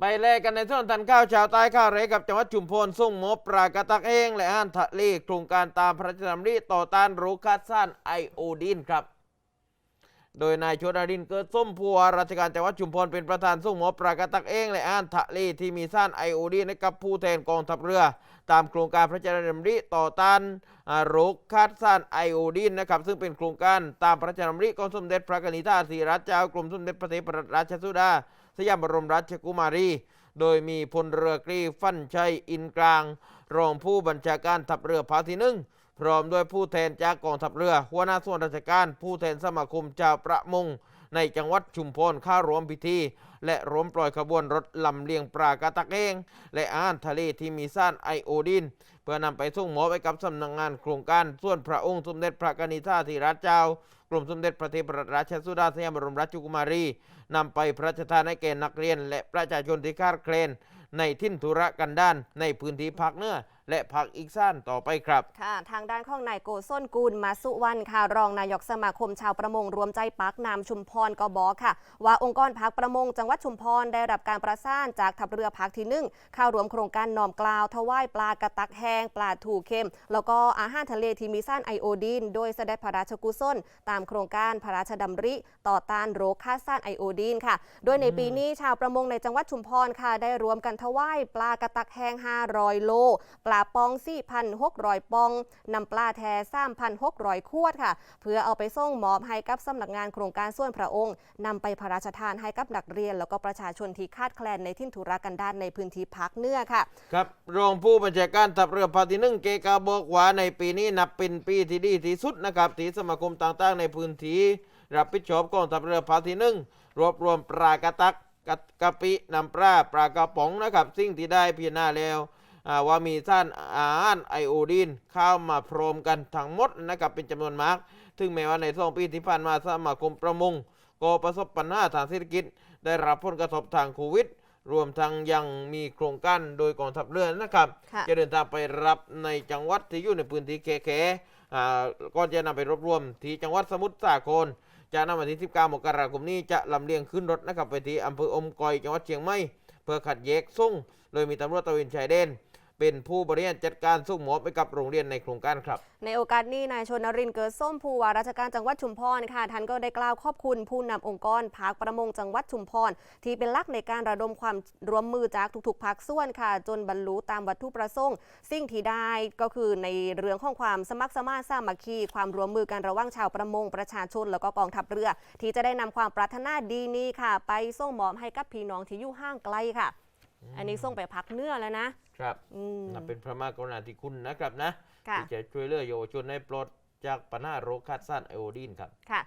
ไปแลกกันในส่วนทันข้าวชาวใต้ข้าวเรกับจังหวัดชุมพรส่งมบปลากรตักเอง และอาหารทะเลโครงการตามพระราชดำริต่อต้านโรคคัดซ่านไอโอดีนครับ โดยนายชวนารินเกิดส้มพัวราชการจังหวัดชุมพรเป็นประธานส่งมบปลากรตักเอง และอาหารทะเลที่มีซ่านไอโอดีนให้กับผู้แทนกองทัพเรือ ตามโครงการพระราชดำริต่อต้านโรคคัดซ่านไอโอดีนนะครับซึ่งเป็นโครงการตามพระราชดำริของสมเด็จพระกนิษฐาธิราชเจ้ากรมสมเด็จพระเทพรัตนราชสุดา สยามบรมราชกุมารี โดยมีพลเรือกรีฟั่นชัยอินกลาง รองผู้บัญชาการทัพเรือภาคที่หนึ่งพร้อมด้วยผู้แทนจากกองทัพเรือ หัวหน้าส่วนราชการ ผู้แทนสมาคมชาวประมง ในจังหวัดชุมพรเข้ารวมพิธี และร่วมปล่อยขบวนรถลำเลียงปลากระตักเอง และอาหารทะเลที่มีสารไอโอดีนเพื่อนำไปส่งหมอไปกับสำนักงานโครงการส่วนพระองค์สมเด็จพระกนิษฐาธิราชเจ้ากรมสมเด็จพระเทพรัตนราชสุดาสยามบรมราชกุมารีนำไปพระราชทานให้แก่นักเรียน และประชาชนที่คาดเคลนในทิ่นธุรกันดารในพื้นที่ภาคเหนือ และภาคอีกสานต่อไปครับ ค่ะ ทางด้านของนายโกส้นกูลมาสุวรรณค่ะ รองนายกสมาคมชาวประมงรวมใจปักนามชุมพรก็บอกค่ะ ว่าองค์กรพักประมงจังหวัดชุมพรได้รับการประสานจากทัพเรือพักที่หนึ่งเข้ารวมโครงการนอมกล่าวถวายปลากระตักแห้งปลาถูเค็ม แล้วก็อาหารทะเลที่มีสารไอโอดีน โดยเสด็จพระราชกุศลตามโครงการพระราชดำริ ต่อต้านโรคฆ่าสารไอโอดีนค่ะ โดยในปีนี้ชาวประมงในจังหวัดชุมพรค่ะได้รวมกันถวายปลากระตักแห้ง 500 โลปลาปอง4,600ปองนำปลาแท้3,600ขวดค่ะ เพื่อเอาไปส่งมอบให้กับสำนักงานโครงการส่วนพระองค์นำไปพระราชทานให้กับนักเรียน แล้วก็ประชาชนที่คาดแคลนในทิ่นธุรกันดารในพื้นที่ภาคเหนือค่ะ ครับรองผู้บัญชาการทัพเรือภาคที่หนึ่งเกกาบอกว่าในปีนี้นับเป็นปีที่ดีที่สุดนะครับที่สมาคมต่างๆ ในพื้นที่รับผิดชอบกองทัพเรือภาคที่หนึ่งรวบรวมปลากระตักกะปิน้ำปลาปลากระป๋องนะครับ สิ่งที่ได้พิจารณาแล้ว ว่ามีท่านอาหารไอโอดีนเข้ามาพร้อมกันทั้งหมดนะครับเป็นจำนวนมากถึงแม้ว่าในสองปีที่ผ่านมาสมาคมประมงก็ประสบปัญหาทางเศรษฐกิจ ได้รับผลกระทบทางโควิด รวมทั้งยังมีโครงการโดยกองทัพเรือนะครับค่ะจะเดินทางไปรับในจังหวัดที่อยู่ในพื้นที่แขๆอ่าก่อนจะนำไปรวบรวมที่จังหวัดสมุทรสาครจากนั้นวันที่ 19 มกราคมนี้จะลำเลียงขึ้นรถนะครับไปที่อำเภออมก๋อยจังหวัดเชียงใหม่เพื่อขัดแยกส่งโดยมีตำรวจตระเวนชายแดน เป็นผู้บริหารจัดการส่งหมอบไปกับโรงเรียนในโครงการครับ ในโอกาสนี้นายชนรินทร์เกิดส้มผู้ว่าราชการจังหวัดชุมพรค่ะท่านก็ได้กล่าวขอบคุณผู้นำองค์กรภาคประมงจังหวัดชุมพรที่เป็นลักในการระดมความร่วมมือจากทุกๆภาคส่วนค่ะ จนบรรลุตามวัตถุประสงค์สิ่งที่ได้ก็คือในเรื่องของความสมัครสมานสามัคคี ความร่วมมือกันระหว่างชาวประมงประชาชนแล้วก็กองทัพเรือ ที่จะได้นำความปรารถนาดีนี้ค่ะ ไปส่งมอบให้กับพี่น้องที่อยู่ห่างไกลค่ะ อันนี้ส่งไปพักเหนื้อแล้วนะครับอืม นับเป็นพระมหากรุณาธิคุณนะครับนะค่ะ ที่จะช่วยเหลือเยาวชนให้ปลดจากปัญหาโรคขาดสารไอโอดีนครับ ค่ะ